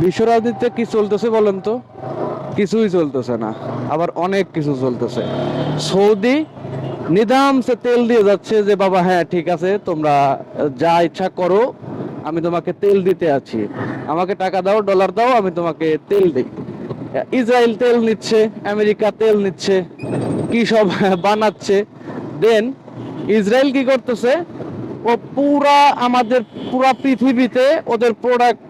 বিশ্ব রাজনীতিতে কি চলতেছে বলেন তো? কিছুই চলতেছে না। আবার অনেক কিছু চলতেছে। সৌদি নিদামসে তেল দিয়ে যাচ্ছে যে, বাবা হ্যাঁ ঠিক আছে, তোমরা যা ইচ্ছা করো, আমি তোমাকে তেল দিতে আছি। আমাকে টাকা দাও ডলার দাও, আমি তোমাকে তেল দিই। ইসরায়েল তেল নিচ্ছে, আমেরিকা তেল নিচ্ছে, কি সব বানাচ্ছে। দেন ইসরায়েল কি করতেছে? ও পুরা আমাদের পুরা পৃথিবীতে ওদের প্রোডাক্ট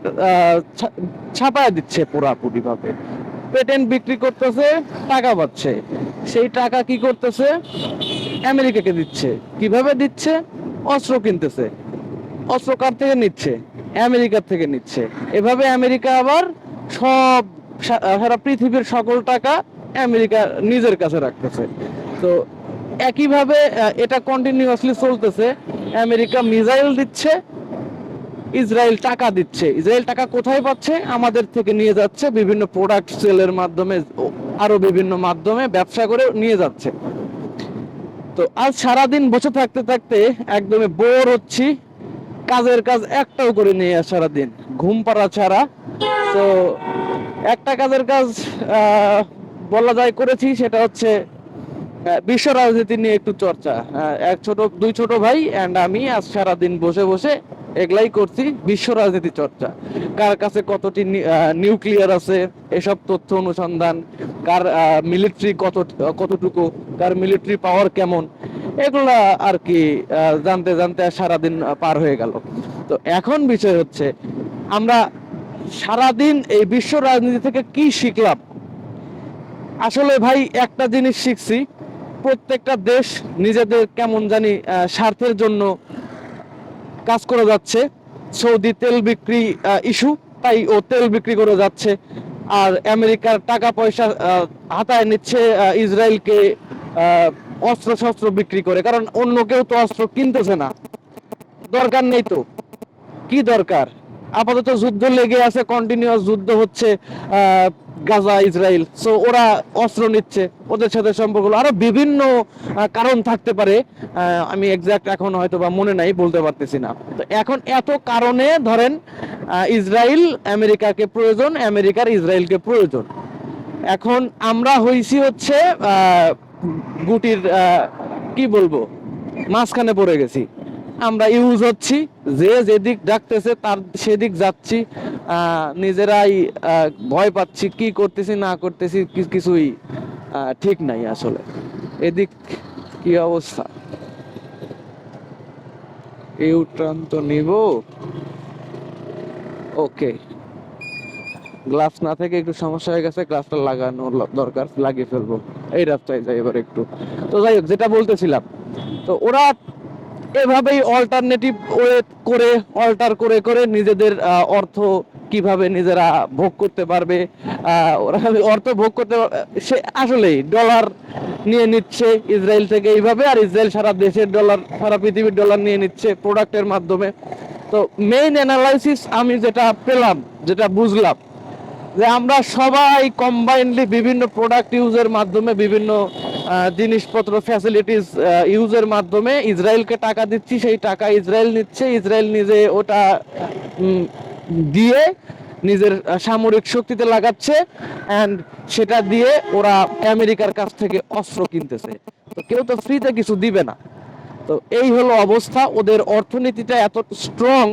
ছাপায় দিচ্ছে পুরাপুরি ভাবে পেটেন্ট বিক্রি করতেছে, টাকা পাচ্ছে। সেই টাকা কি করতেছে? আমেরিকাকে দিচ্ছে। কীভাবে দিচ্ছে? অস্ত্র কিনতেছে। অস্ত্র কার থেকে নিচ্ছে? আমেরিকার থেকে নিচ্ছে। এভাবে আমেরিকা আবার সব সারা পৃথিবীর সকল টাকা আমেরিকা নিজের কাছে রাখতেছে। তো একইভাবে এটা কন্টিনিউয়াসলি চলতেছে। আমেরিকা মিসাইল দিচ্ছে, ইসরায়েল টাকা দিচ্ছে। ইসরায়েল টাকা কোথায় পাচ্ছে? আমাদের থেকে নিয়ে যাচ্ছে, বিভিন্ন প্রোডাক্ট সেলের মাধ্যমে আরও বিভিন্ন মাধ্যমে ব্যবসা করে নিয়ে যাচ্ছে। তো আজ সারাদিন বসে থাকতে থাকতে একদমই বোর হচ্ছি। কাজের কাজ একটাও করে নিয়ে সারাদিন, ঘুম পাড়া ছাড়া। তো একটা কাজের কাজ বলা যায় করেছি, সেটা হচ্ছে বিশ্ব রাজনীতি নিয়ে একটু চর্চা। আহ, এক ছোট দুই ছোট ভাই এন্ড আমি আজ সারাদিন বসে বসে এগুলাই করছি বিশ্ব রাজনীতি চর্চা। কার কাছে কতটি নিউক্লিয়ার আছে এসব তথ্য অনুসন্ধান কার মিলিটারি কত কতটুকু কার মিলিটারি পাওয়ার কেমন এগুলা আর কি জানতে জানতে সারাদিন পার হয়ে গেল। তো এখন বিষয় হচ্ছে আমরা সারাদিন এই বিশ্ব রাজনীতি থেকে কি শিখলাম? আসলে ভাই একটা জিনিস শিখছি প্রত্যেকটা দেশ নিজেদের কেমন জানি স্বার্থের জন্য কাজ করে যাচ্ছে। সৌদি তেল বিক্রি ইস্যু তাই ও তেল বিক্রি করে যাচ্ছে। আর আমেরিকার টাকা পয়সা হাতায় নিচ্ছে ইসরায়েলকে অস্ত্র শস্ত্র বিক্রি করে। কারণ অন্য কেউ তো অস্ত্র কিনতেছে না। দরকার নেই তো। কি দরকার? আপাতত যুদ্ধ লেগে আছে কন্টিনিউয়াস যুদ্ধ হচ্ছে গাজা ইসরায়েল সো ওরা অস্ত্র নিচ্ছে, ওদের সাথে সম্পর্ক। আরও বিভিন্ন কারণ থাকতে পারে আমি এক্সাক্ট এখন হয়তো বা মনে নাই, বলতে পারতেছি না। তো এখন এত কারণে ধরেন ইসরায়েল আমেরিকাকে প্রয়োজন, আমেরিকার ইসরায়েলকে প্রয়োজন। এখন আমরা হইছি হচ্ছে গুটির কি বলব, মাঝখানে পড়ে গেছি। আমরা ইউজ হচ্ছি। যে যেদিক ডাকতেছে তার সেদিক যাচ্ছি। নিজেরাই ভয় পাচ্ছি, কি করতেছি, না করতেছি কিছুই ঠিক নাই আসলে। এদিক কি অবস্থা? ইউটার্ন তো নিব। ওকে। গ্লাভস না থেকে একটু সমস্যা হয়ে গেছে, গ্লাভসটা লাগানো দরকার, লাগিয়ে ফেলব। এই রাস্তায় যাই এবার একটু। তো যাই হোক, যেটা বলতেছিলাম, তো ওরা এভাবেই অল্টারনেটিভ ওয়ে করে অল্টার করে করে নিজেদের অর্থ কীভাবে নিজেরা ভোগ করতে পারবে ওরা অর্থ ভোগ করতে সে আসলেই ডলার নিয়ে নিচ্ছে ইসরায়েল থেকে এইভাবে, আর ইসরায়েল সারা দেশের ডলার সারা পৃথিবীর ডলার নিয়ে নিচ্ছে প্রোডাক্টের মাধ্যমে। তো মেইন অ্যানালাইসিস আমি যেটা পেলাম, যেটা বুঝলাম, যে আমরা সবাই কম্বাইনলি বিভিন্ন প্রোডাক্ট ইউজের মাধ্যমে বিভিন্ন জিনিসপত্র ফ্যাসিলিটিস ইউজের মাধ্যমে ইসরায়েলকে টাকা দিচ্ছি, সেই টাকা ইসরায়েল নিচ্ছে। ইসরায়েল নিজে ওটা দিয়ে নিজের সামরিক শক্তিতে লাগাচ্ছে অ্যান্ড সেটা দিয়ে ওরা আমেরিকার কাছ থেকে অস্ত্র কিনতেছে। তো কেউ তো ফ্রিতে কিছু দিবে না। তো এই হলো অবস্থা। ওদের অর্থনীতিটা এত স্ট্রং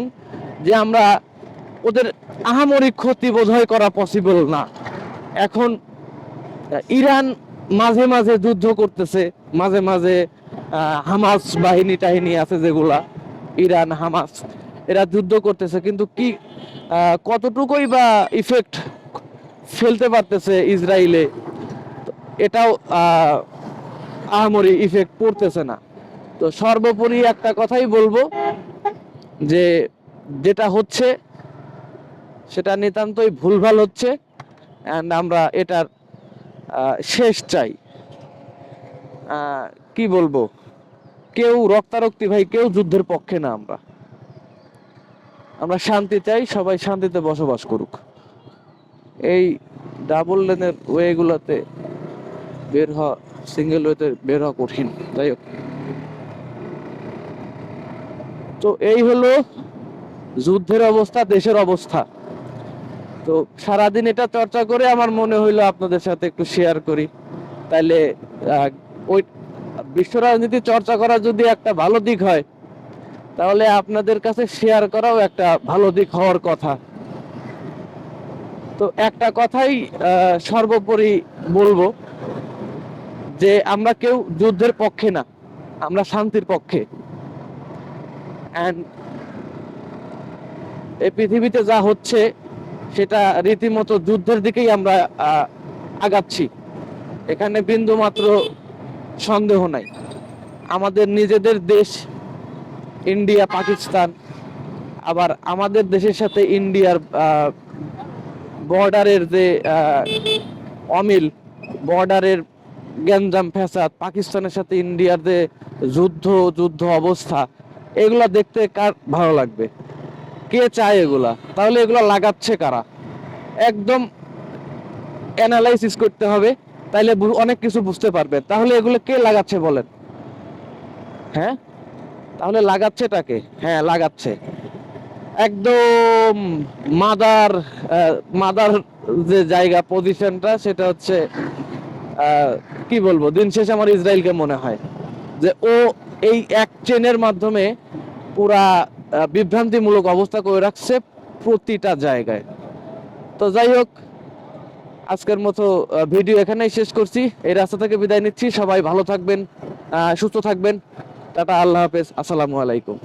যে আমরা ওদের আহামরিক ক্ষতি বোধহয় করা পসিবল না। এখন ইরান মাঝে মাঝে যুদ্ধ করতেছে মাঝে মাঝে হামাস বাহিনী টাহিনী আছে যেগুলা ইরান হামাস এরা যুদ্ধ করতেছে কিন্তু কি কতটুকুই বা ইফেক্ট ফেলতে পারতেছে ইসরায়েলে এটাও আহ, আহামরি ইফেক্ট পড়তেছে না। তো সর্বোপরি একটা কথাই বলব যে যেটা হচ্ছে সেটা নিতান্তই ভুলভাল হচ্ছে অ্যান্ড আমরা এটার শেষ চাই। কি বলব? কেউ রক্তারক্তি ভাই, কেউ যুদ্ধের পক্ষে না আমরা। আমরা শান্তি চাই, সবাই শান্তিতে বসবাস করুক। এই ডাবল লেনের ওয়েগুলোতে বের হওয়া সিঙ্গেল ওয়েতে বের হওয়া কঠিন। যাই হোক। তো এই হলো যুদ্ধের অবস্থা, দেশের অবস্থা। তো সারাদিন এটা চর্চা করে আমার মনে হইল আপনাদের সাথে একটু শেয়ার করি। তাইলে ওই বিশ্ব রাজনীতি চর্চা করা যদি একটা ভালো দিক হয়, তাহলে আপনাদের কাছে শেয়ার করাও একটা ভালো দিক হওয়ার কথা। তো একটা কথাই সর্বোপরি বলব যে আমরা কেউ যুদ্ধের পক্ষে না, আমরা শান্তির পক্ষে। এই পৃথিবীতে যা হচ্ছে সেটা রীতিমতো যুদ্ধের দিকেই আমরা আগাচ্ছি। এখানে বিন্দু মাত্র সন্দেহ নাই। আমাদের নিজেদের দেশ, ইন্ডিয়া, পাকিস্তান, আবার আমাদের দেশের সাথে ইন্ডিয়ার বর্ডারের যে অমিল, বর্ডারের গ্যাঞ্জাম ফ্যাসাদ, পাকিস্তানের সাথে ইন্ডিয়ার যে যুদ্ধ যুদ্ধ অবস্থা, এগুলা দেখতে কার ভালো লাগবে? কে চায় এগুলা? তাহলে এগুলা লাগাচ্ছে কারা? একদম অ্যানালাইসিস করতে হবে, তাইলে অনেক কিছু বুঝতে পারবে। তাহলে এগুলো কে লাগাচ্ছে বলেন? হ্যাঁ? তাহলে লাগাচ্ছেটাকে হ্যাঁ লাগাচ্ছে। একদম মাদার মাদার যে জায়গা পজিশনটা সেটা হচ্ছে কি বলব? দিন শেষে আমার ইসরায়েলকে মনে হয় যে ও এই এক চেনের মাধ্যমে পুরা বিভ্রান্তিমূলক অবস্থা করে রাখছে প্রতিটা জায়গায়। তো যাই হোক, আজকের মতো ভিডিও এখানেই শেষ করছি। এই রাস্তা থেকে বিদায় নিচ্ছি। সবাই ভালো থাকবেন সুস্থ থাকবেন। টাটা, আল্লাহ হাফেজ। আসসালামু আলাইকুম।